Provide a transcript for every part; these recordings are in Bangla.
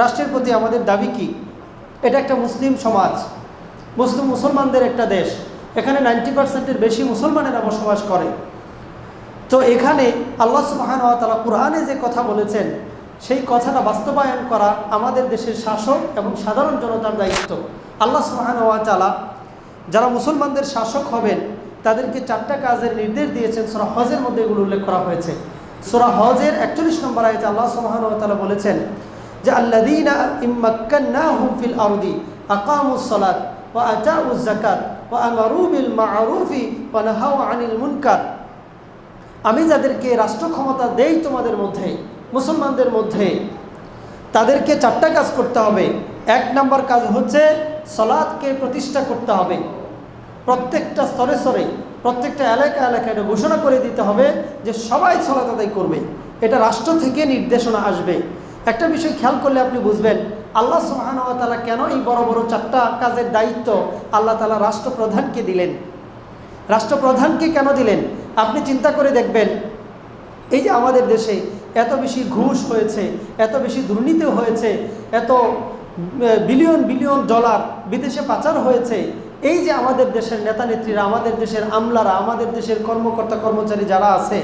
রাষ্ট্রের প্রতি আমাদের দাবি কি? এটা একটা মুসলিম সমাজ, মুসলিম মুসলমানদের একটা দেশ। এখানে নাইনটি পার্সেন্টের বেশি মুসলমানেরা বসবাস করে। তো এখানে আল্লাহ সুবাহান তালা কোরআনে যে কথা বলেছেন, সেই কথাটা বাস্তবায়ন করা আমাদের দেশের শাসক এবং সাধারণ জনতার দায়িত্ব। আল্লাহ সুবাহান তালা যারা মুসলমানদের শাসক হবেন, তাদেরকে চারটা কাজের নির্দেশ দিয়েছেন। সোরা হজের মধ্যে এগুলো উল্লেখ করা হয়েছে। সোরা হজের একচল্লিশ নম্বর আয়তে আল্লাহ সুবাহান তালা বলেছেন যে আল্লাদিনা ইম্মাক্কান্না হুম ফিল আরদি, আকামুস সালাত, ওয়া আতাউজ যাকাত, ওয়া আমারু বিল মা'রুফি, ওয়া নাহাউ আনিল মুনকার। আমি যাদেরকে রাষ্ট্র ক্ষমতা দেই তোমাদের মধ্যে, মুসলমানদের মধ্যে, তাদেরকে চারটা কাজ করতে হবে। এক নম্বর কাজ হচ্ছে সলাদকে প্রতিষ্ঠা করতে হবে। প্রত্যেকটা স্তরে স্তরে, প্রত্যেকটা এলাকা এলাকায় এটা ঘোষণা করে দিতে হবে যে সবাই সলাত আদায় করবে। এটা রাষ্ট্র থেকে নির্দেশনা আসবে। একটা বিষয় খেয়াল করলে আপনি বুঝবেন, আল্লাহ সুহান তালা কেন এই বড় বড় চারটা কাজের দায়িত্ব আল্লাহ তালা রাষ্ট্রপ্রধানকে দিলেন? রাষ্ট্রপ্রধানকে কেন দিলেন? আপনি চিন্তা করে দেখবেন, এই যে আমাদের দেশে এত বেশি ঘুষ হয়েছে, এত বেশি দুর্নীতি হয়েছে, এত বিলিয়ন বিলিয়ন ডলার বিদেশে পাচার হয়েছে, এই যে আমাদের দেশের নেতা নেত্রীরা আমাদের দেশের আমলারা, আমাদের দেশের কর্মকর্তা কর্মচারী যারা আছে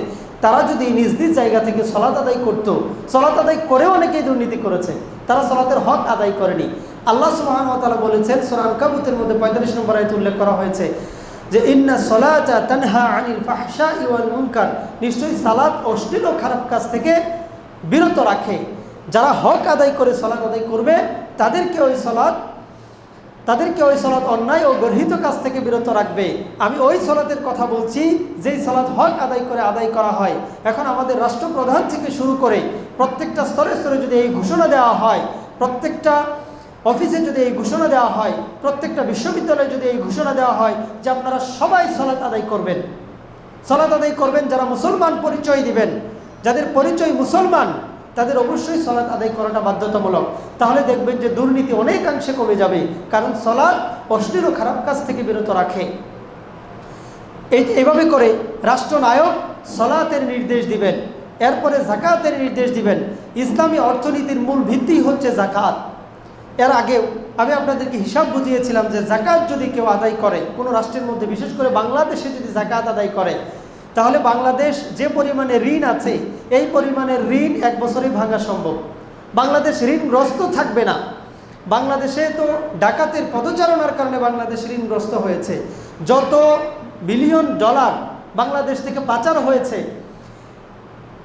তারা যদি নিজ নিজ জায়গা থেকে সলাত আদায় করত, সলাত আদায় করেও অনেকেই দুর্নীতি করেছে, তারা সলাতের হক আদায় করেনি। আল্লাহ সুবাহান তালা বলেছেন সোনান কাবুতের মধ্যে পঁয়তাল্লিশ নম্বর আয়তে উল্লেখ করা হয়েছে যে, ইন্না সলাচা তানহা আনিল ফাহসা ইওয়াল মুনকার। নিশ্চয়ই সালাত অশ্লীল খারাপ কাজ থেকে বিরত রাখে। যারা হক আদায় করে সলাৎ আদায় করবে, তাদেরকে ওই সলাৎ তাদেরকে ওই সলাৎ অন্যায় ও গর্হিত কাজ থেকে বিরত রাখবে। আমি ওই সলাতের কথা বলছি, যেই সলাৎ হক আদায় করে আদায় করা হয়। এখন আমাদের রাষ্ট্রপ্রধান থেকে শুরু করে প্রত্যেকটা স্তরে স্তরে যদি এই ঘোষণা দেওয়া হয়, প্রত্যেকটা অফিসে যদি এই ঘোষণা দেওয়া হয়, প্রত্যেকটা বিশ্ববিদ্যালয়ে যদি এই ঘোষণা দেওয়া হয় যে আপনারা সবাই সলাৎ আদায় করবেন। সলাৎ আদায় করবেন যারা মুসলমান পরিচয় দিবেন। যাদের পরিচয় মুসলমান তাদের অবশ্যই সলাৎ আদায় করাটা বাধ্যতামূলক। তাহলে দেখবেন যে দুর্নীতি অনেকাংশে কমে যাবে, কারণ সলাৎ অশ্লীল ও খারাপ কাজ থেকে বিরত রাখে। এই এভাবে করে রাষ্ট্রনায়ক সলাতের নির্দেশ দিবেন, এরপরে জাকাতের নির্দেশ দিবেন। ইসলামী অর্থনীতির মূল ভিত্তি হচ্ছে জাকাত। এর আগেও আমি আপনাদেরকে হিসাব বুঝিয়েছিলাম যে জাকাত যদি কেউ আদায় করে, কোনো রাষ্ট্রের মধ্যে, বিশেষ করে বাংলাদেশে যদি জাকাত আদায় করে তাহলে বাংলাদেশ যে পরিমাণে ঋণ আছে, এই পরিমাণের ঋণ এক বছরেই ভাঙা সম্ভব। বাংলাদেশ ঋণগ্রস্ত থাকবে না। বাংলাদেশে তো ডাকাতের পদচারণার কারণে বাংলাদেশ ঋণগ্রস্ত হয়েছে। যত বিলিয়ন ডলার বাংলাদেশ থেকে পাচার হয়েছে,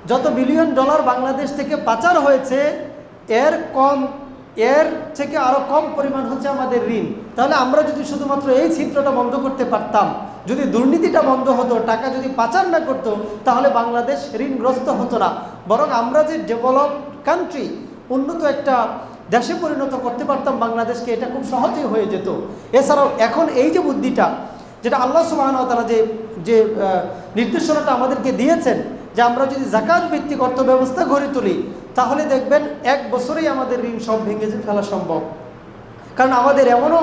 যত বিলিয়ন ডলার বাংলাদেশ থেকে পাচার হয়েছে, এর কম, এর থেকে আরও কম পরিমাণ হচ্ছে আমাদের ঋণ। তাহলে আমরা যদি শুধুমাত্র এই চিত্রটা বন্ধ করতে পারতাম যদি দুর্নীতিটা বন্ধ হতো, টাকা যদি পাচার না করতো, তাহলে বাংলাদেশ ঋণগ্রস্ত হতো না। বরং আমরা যে ডেভেলপ কান্ট্রি উন্নত একটা দেশে পরিণত করতে পারতাম বাংলাদেশকে, এটা খুব সহজেই হয়ে যেত। এছাড়াও এখন এই যে বুদ্ধিটা, যেটা আল্লাহ সুবাহ তারা যে যে নির্দেশনাটা আমাদেরকে দিয়েছেন, যে আমরা যদি জাকাত ভিত্তিক অর্থ ব্যবস্থা গড়ে তুলি, তাহলে দেখবেন এক বছরেই আমাদের ঋণ সব ভেঙে ফেলা সম্ভব। কারণ আমাদের এমনও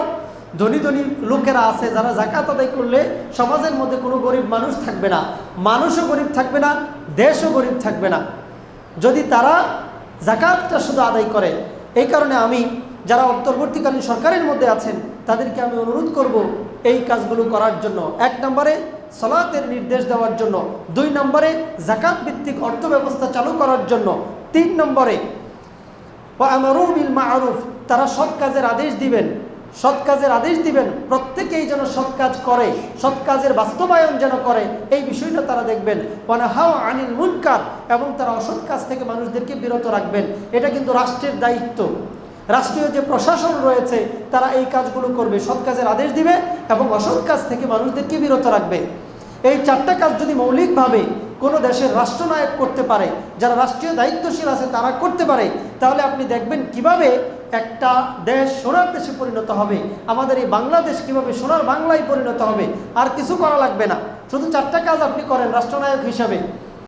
ধনী ধনী লোকেরা আছে, যারা জাকাত আদায় করলে সমাজের মধ্যে কোনো গরিব মানুষ থাকবে না, মানুষও গরিব থাকবে না, দেশও গরিব থাকবে না। যদি তারা জাকাতটা শুধু আদায় করে, এই কারণে আমি যারা অন্তর্বর্তীকালীন সরকারের মধ্যে আছেন, তাদেরকে আমি অনুরোধ করব এই কাজগুলো করার জন্য। এক নম্বরে সলাতের নির্দেশ দেওয়ার জন্য, দুই নম্বরে জাকাত ভিত্তিক অর্থ ব্যবস্থা চালু করার জন্য, তিন নম্বরে আমারুবিল মারুফ, তারা সৎ কাজের আদেশ দিবেন। সৎ কাজের আদেশ দিবেন, প্রত্যেকেই যেন সৎ কাজ করে, সৎ কাজের বাস্তবায়ন যেন করে, এই বিষয়টা তারা দেখবেন। হাও আনিল মুনকার, এবং তারা অসৎ কাজ থেকে মানুষদেরকে বিরত রাখবেন। এটা কিন্তু রাষ্ট্রের দায়িত্ব। রাষ্ট্রীয় যে প্রশাসন রয়েছে, তারা এই কাজগুলো করবে। সৎ কাজের আদেশ দিবে এবং অসৎ কাজ থেকে মানুষদেরকে বিরত রাখবে। এই চারটা কাজ যদি মৌলিকভাবে কোনো দেশের রাষ্ট্রনায়ক করতে পারে, যারা রাষ্ট্রীয় দায়িত্বশীল আছে তারা করতে পারে, তাহলে আপনি দেখবেন কীভাবে একটা দেশ সোনার দেশে পরিণত হবে। আমাদের এই বাংলাদেশ কীভাবে সোনার বাংলায় পরিণত হবে? আর কিছু করা লাগবে না। শুধু চারটা কাজ আপনি করেন, রাষ্ট্রনায়ক হিসাবে।